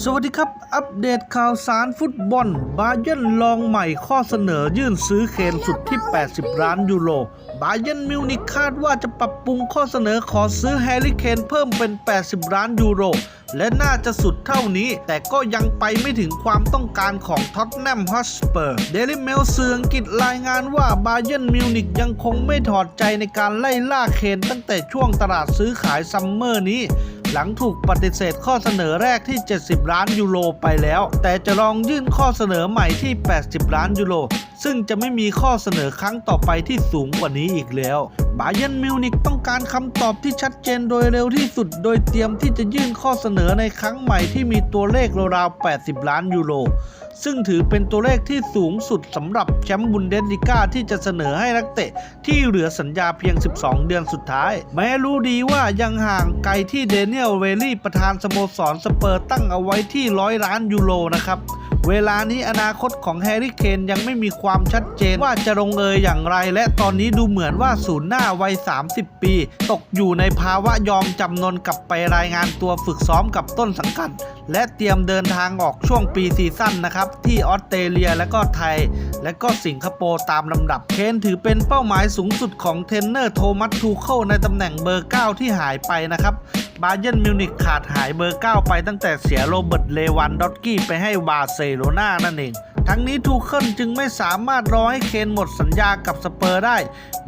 สวัสดีครับ อัปเดตข่าวสารฟุตบอล บาเยร์นลองใหม่ข้อเสนอยื่นซื้อเคนสุดที่ 80 ล้านยูโร บาเยร์นมิวนิกคาดว่าจะปรับปรุงข้อเสนอขอซื้อแฮร์รี่เคนเพิ่มเป็น 80 ล้านยูโร และน่าจะสุดเท่านี้ แต่ก็ยังไปไม่ถึงความต้องการของท็อตแนมฮอสเปอร์ เดลิเมลสื่ออังกฤษรายงานว่าบาเยร์นมิวนิกยังคงไม่ถอดใจในการไล่ล่าเคนตั้งแต่ช่วงตลาดซื้อขายซัมเมอร์นี้ หลังถูกปฏิเสธข้อเสนอแรกที่ 70 ล้านยูโรไปแล้ว แต่จะลองยื่นข้อเสนอใหม่ที่ 80 ล้านยูโรซึ่งจะไม่มีข้อเสนอครั้งต่อไปที่สูงกว่านี้อีกแล้ว บาเยนมิวนิกต้องการคำตอบที่ชัดเจนโดยเร็วที่สุด โดยเตรียมที่จะยื่นข้อเสนอในครั้งใหม่ที่มีตัวเลขราวๆ80 ล้านยูโร ซึ่งถือเป็นตัวเลขที่สูงสุดสำหรับแชมป์บุนเดสลิก้าที่จะเสนอให้นักเตะที่เหลือสัญญาเพียง 12 เดือนสุดท้าย แม้รู้ดีว่ายังห่างไกลที่เดเนียลเวลลี่ประธานสโมสรสเปอร์ตั้งเอาไว้ที่ร้อยล้านยูโรนะครับเวลานี้อนาคตของแฮร์รี่เคนยังไม่มีความชัดเจนว่าจะลงเอยอย่างไร และตอนนี้ดูเหมือนว่าศูนย์หน้าวัย 30 ปี ตกอยู่ในภาวะยอมจำนนกลับไปรายงานตัวฝึกซ้อมกับต้นสังกัด และเตรียมเดินทางออกช่วงปีซีซั่นนะครับ ที่ออสเตรเลียและก็ไทย และก็สิงคโปร์ตามลำดับ เคนถือเป็นเป้าหมายสูงสุดของเทรนเนอร์โทมัสทูเคิลในตำแหน่งเบอร์ 9 ที่หายไปนะครับ บาเยร์นมิวนิกขาดหายเบอร์ 9 ไปตั้งแต่เสียโรเบิร์ตเลวันดอตกี้ไปให้บาร์เซโลนานั่นเอง ทั้งนี้ทูเคิลจึงไม่สามารถรอให้เคนหมดสัญญากับสเปอร์ได้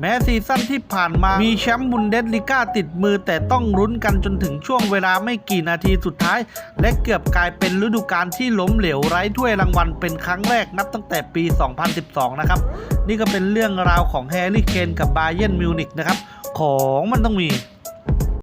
แม้ซีซั่นที่ผ่านมามีแชมป์บุนเดสลิก้าติดมือแต่ต้องลุ้นกันจนถึงช่วงเวลาไม่กี่นาทีสุดท้าย และเกือบกลายเป็นฤดูกาลที่ล้มเหลวไร้ถ้วยรางวัลเป็นครั้งแรกนับตั้งแต่ปี 2012 นะครับ นี่ก็เป็นเรื่องราวของแฮร์รี่เคนกับบาเยร์นมิวนิกนะครับของมันต้องมี